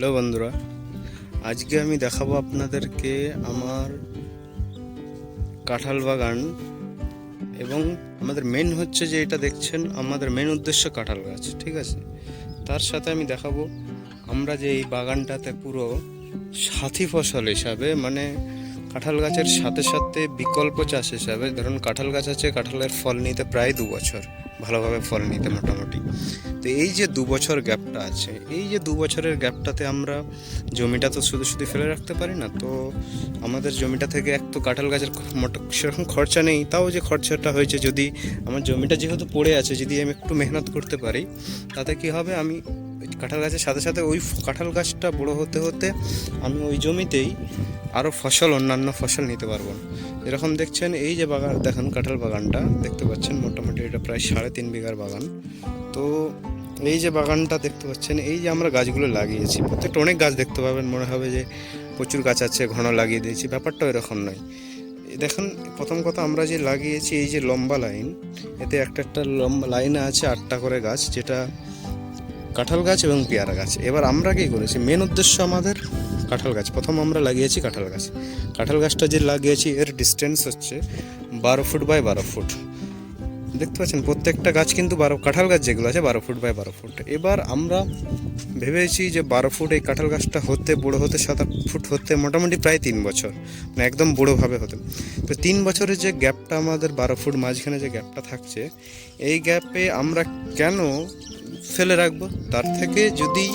Hello বন্ধুরা, আজকে আমি দেখাবো আপনাদেরকে আমার কাঁঠাল বাগান এবং আমাদের মেন হচ্ছে যে এটা দেখছেন, আমাদের মেন উদ্দেশ্য কাঁঠাল গাছ, ঠিক আছে? তার সাথে আমি দেখাবো, আমরা যে এই বাগানটাতে পুরো সাথী ফসল হিসাবে মানে কাঁঠাল গাছের সাথে সাথে বিকল্প চাষ হিসাবে, ধরুন কাঁঠাল গাছ আছে, কাঁঠালের ফল নিতে প্রায় দু বছর। ভালোভাবে ফল নিতে মোটামুটি। তো এই যে দু বছর গ্যাপটা আছে, এই যে দু বছরের গ্যাপটাতে আমরা জমিটা তো শুধু শুধু ফেলে রাখতে পারি না, তো আমাদের জমিটা থেকে এক তো কাঁঠাল গাছের মোটা সেরকম খরচা নেই, তাও যে খরচাটা হয়েছে যদি আমার জমিটা যেহেতু পড়ে আছে, যদি আমি একটু মেহনত করতে পারি, তাতে কি হবে? আমি কাঁঠাল গাছের সাথে সাথে ওই কাঁঠাল গাছটা বড় হতে হতে আমি ওই জমিতেই আরও ফসল, অন্যান্য ফসল নিতে পারব। এরকম দেখছেন এই যে বাগান, দেখেন কাঁঠাল বাগানটা, দেখতে পাচ্ছেন মোটামুটি এটা প্রায় সাড়ে তিন বিঘার বাগান। তো এই যে বাগানটা দেখতে পাচ্ছেন, এই যে আমরা গাছগুলো লাগিয়েছি, প্রত্যেকটা অনেক গাছ দেখতে পাবেন, মনে হবে যে প্রচুর গাছ আছে, ঘন লাগিয়ে দিয়েছি, ব্যাপারটা এরকম নয়। দেখেন, প্রথম কথা আমরা যে লাগিয়েছি, এই যে লম্বা লাইন, এতে একটা একটা লম্বা লাইনে আছে আটটা করে গাছ, যেটা কাঁঠাল গাছ এবং পেয়ারা গাছ। এবার আমরা কি করেছি? মেন উদ্দেশ্য আমাদের কাঁঠাল গাছ। প্রথম আমরা লাগিয়েছি কাঁঠাল গাছ। কাঁঠাল গাছটা যে লাগিয়েছি, এর ডিস্টেন্স হচ্ছে বারো ফুট বাই বারো ফুট। দেখতে পাচ্ছেন, প্রত্যেকটা গাছ কিন্তু বারো, কাঁঠাল গাছ যেগুলো আছে, বারো ফুট বাই বারো ফুট। এবার আমরা ভেবেছি যে বারো ফুট এই কাঁঠাল গাছটা হতে, বড়ো হতে, সাত আট ফুট হতে মোটামুটি প্রায় তিন বছর। মানে একদম বড়োভাবে হতে। তো তিন বছরের যে গ্যাপটা আমাদের বারো ফুট মাঝখানে যে গ্যাপটা থাকছে, এই গ্যাপে আমরা কেন ফেলে রাখব। তার থেকে যদি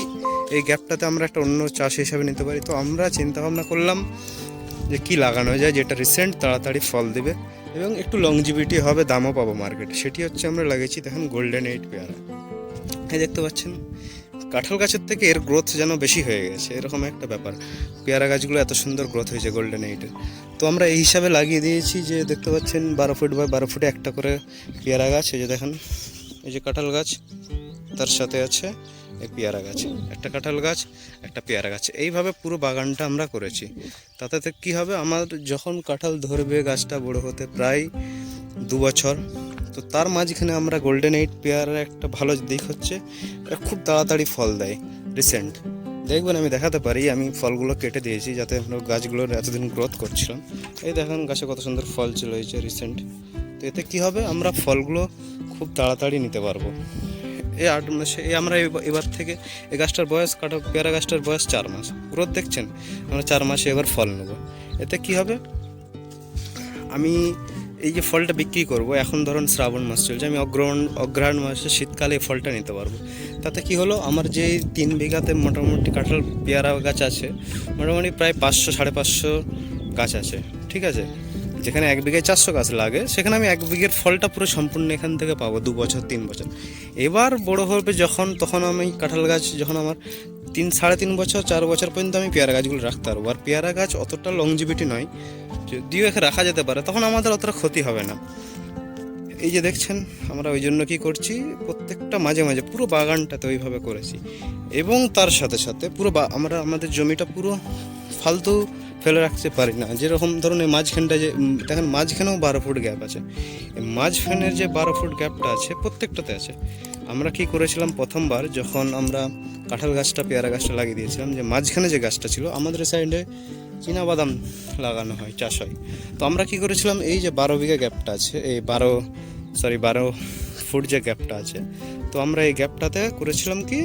এই গ্যাপটাতে আমরা একটা অন্য চাষ হিসাবে নিতে পারি, তো আমরা চিন্তা ভাবনা করলাম যে কি লাগানো যায়, যেটা রিসেন্ট তাড়াতাড়ি ফল দেবে এবং একটু লংজিভিটি হবে, দামও পাবো মার্কেটে সেটি হচ্ছে আমরা লাগিয়েছি দেখেন গোল্ডেন এইট পেয়ারা। হ্যাঁ দেখতে পাচ্ছেন? কাঁঠাল গাছের থেকে এর গ্রোথ যেন বেশি হয়ে গেছে, এরকম একটা ব্যাপার। পেয়ারা গাছগুলো এত সুন্দর গ্রোথ হয়েছে গোল্ডেন এইটের তো আমরা এই হিসাবে লাগিয়ে দিয়েছি যে দেখতে পাচ্ছেন বারো ফুট বা বারো ফুটে একটা করে পেয়ারা গাছ, এই যে দেখেন, এই যে কাঁঠাল গাছ। তার সাথে আছে এই পেয়ারা গাছ, একটা কাঁঠাল গাছ, একটা পেয়ারা গাছ। এইভাবে পুরো বাগানটা আমরা করেছি। তাতে কী হবে? আমার যখন কাঁঠাল ধরবে, গাছটা বড় হতে প্রায় দু বছর, তো তার মাঝখানে আমরা গোল্ডেন এইট পেয়ারার একটা ভালো দিক হচ্ছে, এটা খুব তাড়াতাড়ি ফল দেয় রিসেন্ট দেখবেন, আমি দেখাতে পারি, আমি ফলগুলো কেটে দিয়েছি যাতে গাছগুলোর এতদিন গ্রোথ করছিলাম। এই দেখেন গাছে কত সুন্দর ফল চলে হয়েছে রিসেন্ট তো এতে কী হবে? আমরা ফলগুলো খুব তাড়াতাড়ি নিতে পারব। এই আট মাসে, এই আমরা এবার- থেকে এই গাছটার বয়স কাটা, পেয়ারা গাছটার বয়স চার মাস। গ্রোথ দেখছেন? আমরা চার মাসে এবার ফল নেব। এতে কি হবে? আমি এই যে ফলটা বিক্রি করব, এখন ধরুন শ্রাবণ মাস চলছে, আমি অগ্রহণ, অগ্রহায়ণ মাসে শীতকালে এই ফলটা নিতে পারব। তাতে কি হলো? আমার যে তিন বিঘাতে মোটামুটি কাঁঠাল, পেয়ারা গাছ আছে, মোটামুটি প্রায় পাঁচশো, সাড়ে পাঁচশো গাছ আছে, ঠিক আছে? যেখানে এক বিঘায় চারশো গাছ লাগে, সেখানে আমি এক বিঘের ফলটা পুরো সম্পূর্ণ এখান থেকে পাবো দু বছর, তিন বছর। এবার বড় হবে যখন, তখন আমি কাঁঠাল গাছ, যখন আমার তিন, সাড়ে তিন বছর, চার বছর পর্যন্ত আমি পেয়ারা গাছগুলো রাখতে পারব। আর পেয়ারা গাছ অতটা লংজিভিটি নয়, যদিও এখানে রাখা যেতে পারে, তখন আমাদের অতটা ক্ষতি হবে না। এই যে দেখছেন, আমরা ওই জন্য কী করছি, প্রত্যেকটা মাঝে মাঝে পুরো বাগানটাতে ওইভাবে করেছি। এবং তার সাথে সাথে পুরো আমরা, আমাদের জমিটা পুরো ফালতু ফেলে রাখতে পারি না। যেরকম ধরুন এই মাঝখানটা যে দেখেন মাঝখানেও বারো ফুট গ্যাপ আছে। মাঝখানের যে বারো ফুট গ্যাপটা আছে, প্রত্যেকটাতে আছে। আমরা কি করেছিলাম প্রথমবার, যখন আমরা কাঁঠাল গাছটা, পেয়ারা গাছটা লাগিয়ে দিয়েছিলাম, যে মাঝখানে যে গাছটা ছিল, আমাদের সাইডে বাদাম লাগানো হয়, চাষ হয়। তো আমরা কি করেছিলাম, এই যে বারো বিঘা গ্যাপটা আছে, এই বারো সরি বারো ফুট যে গ্যাপটা আছে, তো আমরা এই গ্যাপটাতে করেছিলাম কি,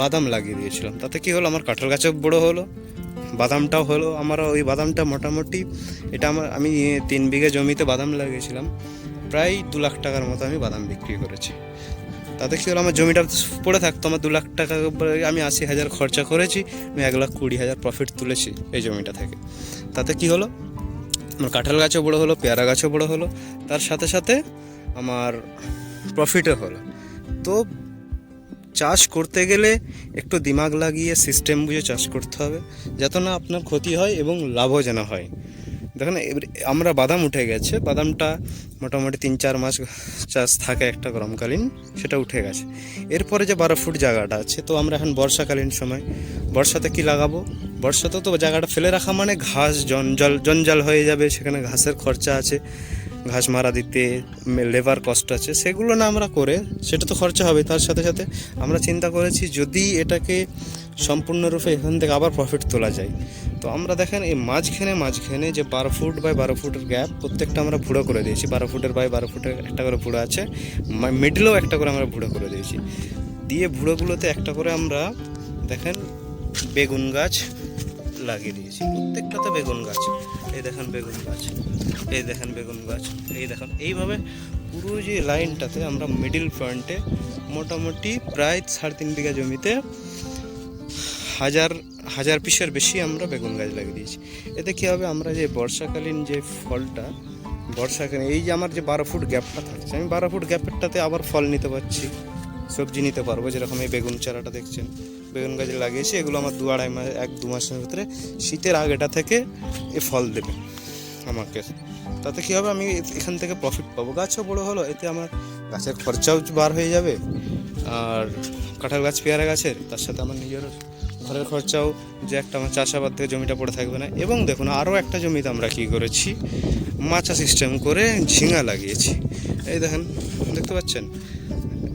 বাদাম লাগিয়ে দিয়েছিলাম। তাতে কি হলো, আমার কাঁঠাল গাছও বড় হলো। বাদামটাও হলো আমার ওই বাদামটা মোটামুটি, এটা আমার, আমি তিন বিঘা জমিতে বাদাম লাগিয়েছিলাম, প্রায় দু লাখ টাকার মতো আমি বাদাম বিক্রি করেছি। তাতে কি হলো আমার জমিটা পড়ে থাকতো, আমার দু লাখ টাকা আমি আশি হাজার খরচা করেছি, আমি এক লাখ কুড়ি হাজার প্রফিট তুলেছি এই জমিটা থেকে। তাতে কি হলো? আমার কাঁঠাল গাছও বড় হলো, পেয়ারা গাছও বড় হলো, তার সাথে সাথে আমার প্রফিটও হলো। তো চাষ করতে গেলে একটু দিমাগ লাগিয়ে সিস্টেম বুঝে চাষ করতে হবে, যাতে না আপনার ক্ষতি হয় এবং লাভও যেন হয়। দেখেন আমরা বাদাম উঠে গেছে, বাদামটা মোটামুটি তিন চার মাস চাষ থাকে একটা গরমকালীন, সেটা উঠে গেছে। এরপরে যে বারো ফুট জায়গাটা আছে, তো আমরা এখন বর্ষাকালীন সময়, বর্ষাতে কি লাগাবো? বর্ষাতে তো জায়গাটা ফেলে রাখা মানে ঘাস, জঞ্জাল জঞ্জাল হয়ে যাবে, সেখানে ঘাসের খরচা আছে। ঘাস মারা দিতে, লেবার কষ্ট আছে, সেগুলো না আমরা করে, সেটা তো খরচা হবে। তার সাথে সাথে আমরা চিন্তা করেছি, যদি এটাকে সম্পূর্ণরূপে এখান থেকে আবার প্রফিট তোলা যায়। তো আমরা দেখেন, এই মাঝখানে মাঝখানে যে বারো ফুট বাই বারো ফুটের গ্যাপ প্রত্যেকটা আমরা ভুড়ো করে দিয়েছি। বারো ফুটের বাই বারো ফুটের একটা করে ভুড়ো আছে মিডলেও একটা করে আমরা ভুড়ো করে দিয়েছি। দিয়ে ভুড়োগুলোতে একটা করে আমরা দেখেন, বেগুন গাছ লাগিয়ে দিয়েছি। প্রত্যেকটাতে বেগুন গাছ। এই দেখেন বেগুন গাছ, এই দেখেন বেগুন গাছ, এই দেখেন। এইভাবে পুরো যে লাইনটাতে আমরা মিডিল পয়েন্টে মোটামুটি প্রায় সাড়ে তিন বিঘা জমিতে হাজার হাজার পিসের বেশি আমরা বেগুন গাছ লাগিয়ে দিয়েছি। এতে কী হবে, আমরা যে বর্ষাকালীন যে ফলটা, বর্ষাকালীন এই যে আমার যে বারো ফুট গ্যাপটা থাকছে, আমি বারো ফুট গ্যাপেরটাতে আবার ফল নিতে পারছি। সবজি নিতে পারব, যেরকম এই বেগুন চারাটা দেখছেন। বেগুন গাছ লাগিয়েছি, এগুলো আমার দু আড়াই মাস, এক দু মাসের ভিতরে শীতের আগেটা থেকে এ ফল দেবে আমাকে। তাতে কী হবে, আমি এখান থেকে প্রফিট পাবো। গাছও বড়ো হলো, এতে আমার গাছের খরচাও বার হয়ে যাবে। আর কাঁঠাল গাছ, পেয়ারা গাছের, তার সাথে আমার নিজেরও ঘরের খরচাও, যে একটা আমার চাষাবাদ থেকে জমিটা পড়ে থাকবে না। এবং দেখুন, আরও একটা জমিতে আমরা কী করেছি, মাচা সিস্টেম করে ঝিঙা লাগিয়েছি। এই দেখেন, দেখতে পাচ্ছেন?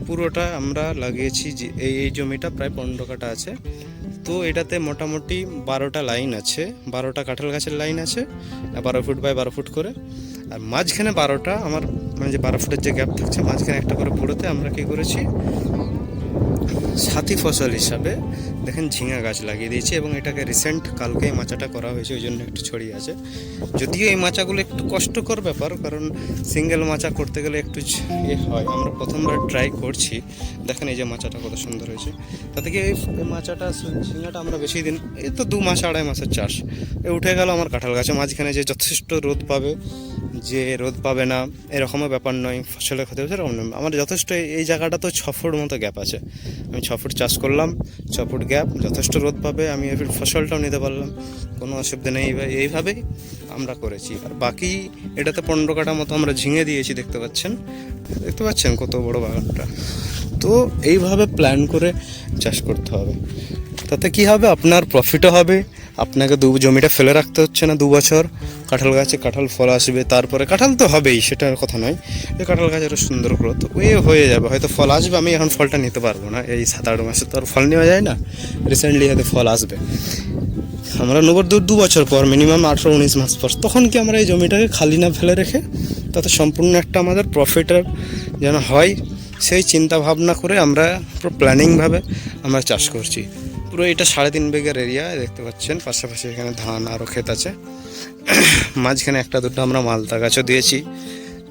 পুরোটা আমরা লাগিয়েছি যে এই জমিটা প্রায় পনেরো কাটা আছে। তো এটাতে মোটামুটি বারোটা লাইন আছে, বারোটা কাঁঠাল গাছের লাইন আছে বারো ফুট বাই বারো ফুট করে। আর মাঝখানে বারোটা আমার মানে যে বারো ফুটের যে গ্যাপ থাকছে, মাঝখানে একটা করে পুরোতে আমরা কী করেছি সাথী ফসল হিসাবে দেখেন ঝিঙা গাছ লাগিয়ে দিয়েছি এবং এটাকে রিসেন্ট কালকে এই মাচাটা করা হয়েছে, ওই জন্য একটু ছড়িয়ে আছে। যদিও এই মাচাগুলো একটু কষ্টকর ব্যাপার, কারণ সিঙ্গেল মাচা করতে গেলে একটু ইয়ে হয়। আমরা প্রথমবার ট্রাই করছি। দেখেন এই যে মাচাটা কত সুন্দর হয়েছে। তাতে কি এই মাচাটা, ঝিঙাটা আমরা বেশি দিন, এই তো দু মাস, আড়াই মাসের চাষ। এ উঠে গেল আমার কাঁঠাল গাছে, মাঝখানে যে যথেষ্ট রোদ পাবে যে রোদ পাবে না, এরকমও ব্যাপার নয়, ফসলের ক্ষতি হচ্ছে এরকম নয়। আমার যথেষ্ট এই- জায়গাটা তো ছ ফুট মতো গ্যাপ আছে। আমি ছ ফুট চাষ করলাম, ছ ফুট গ্যাপ, যথেষ্ট রোদ পাবে, আমি এবার ফসলটাও নিতে পারলাম, কোনো অসুবিধা নেই। এইভাবে- এইভাবেই আমরা করেছি। আর বাকি এটাতে পনেরো কাটা মতো আমরা ঝিঙে দিয়েছি, দেখতে পাচ্ছেন? দেখতে পাচ্ছেন কত বড় বাগানটা? তো এইভাবে প্ল্যান করে চাষ করতে হবে। তাতে কি হবে? আপনার প্রফিটও হবে আপনাকে দু জমিটা ফেলে রাখতে হচ্ছে না দু বছর। কাঁঠাল গাছে কাঁঠাল ফল আসবে, তারপরে কাঁঠাল তো হবেই, সেটার কথা নয়। যে কাঁঠাল গাছ আরও সুন্দর গ্রোথ ওয়ে হয়ে যাবে। হয়তো ফল আসবে, আমি এখন ফলটা নিতে পারব না। এই সাত আট মাসে তো আর ফল নেওয়া যায় না। রিসেন্টলি হয়তো ফল আসবে। আমরা নেব দু দু বছর পর মিনিমাম আঠেরো উনিশ মাস পর। তখন কি আমরা এই জমিটাকে খালি না ফেলে রেখে তাতে সম্পূর্ণ একটা আমাদের প্রফিটের যেন হয়, সেই চিন্তা ভাবনা করে আমরা প্ল্যানিংভাবে আমরা চাষ করছি। পুরো এটা সাড়ে তিন বিঘার এরিয়া দেখতে পাচ্ছেন। পাশাপাশি এখানে ধান আরও ক্ষেত আছে। মাঝখানে একটা দুটো আমরা মালতা গাছও দিয়েছি।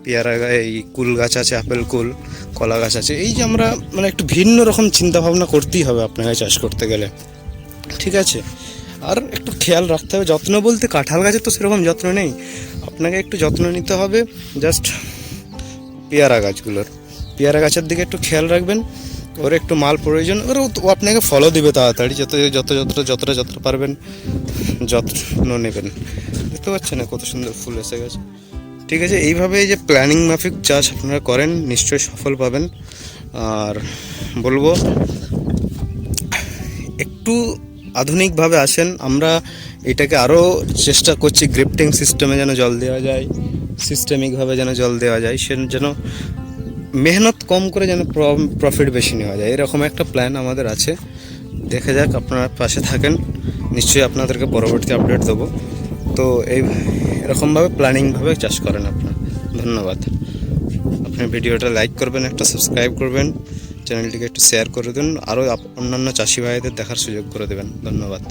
পেয়ারা এই কুল গাছ আছে, আপেল কুল, কলা গাছ আছে। এই যে আমরা মানে একটু ভিন্ন রকম চিন্তা ভাবনা করতেই হবে আপনাকে চাষ করতে গেলে। ঠিক আছে? আর একটু খেয়াল রাখতে হবে। যত্ন বলতে কাঁঠাল গাছের তো সেরকম যত্ন নেই। আপনাকে একটু যত্ন নিতে হবে। জাস্ট পেয়ারা গাছগুলোর। পেয়ারা গাছের দিকে একটু খেয়াল রাখবেন। ওর একটু মাল প্রয়োজন, ওর ও আপনাকে ফলো দিবে তাড়াতাড়ি, যত যত যতটা যতটা যতটা পারবেন, যত্ন নেবেন। দেখতে পাচ্ছেন না কত সুন্দর ফুল এসে গেছে। ঠিক আছে, এইভাবে যে প্ল্যানিং মাফিক চাষ আপনারা করেন, নিশ্চয়ই সফল পাবেন। আর বলব, একটু আধুনিকভাবে আসেন। আমরা এটাকে আরও চেষ্টা করছি গ্রিফটিং সিস্টেমে যেন জল দেওয়া যায় সিস্টেমিকভাবে যেন জল দেওয়া যায়, সে যেন মেহনত কম করে যেন প্রফিট বেশি নেওয়া যায়। এরকম একটা প্ল্যান আমাদের আছে। দেখে যাক, আপনারা পাশে থাকেন। নিশ্চয়ই আপনাদেরকে পরবর্তী আপডেট দেবো। তো এই এরকমভাবে প্ল্যানিংভাবে চাষ করেন আপনারা। ধন্যবাদ। আপনি ভিডিওটা লাইক করবেন, একটা সাবস্ক্রাইব করবেন চ্যানেলটিকে একটু শেয়ার করে দিন। আরও অন্যান্য চাষি ভাইদের দেখার সুযোগ করে দেবেন। ধন্যবাদ।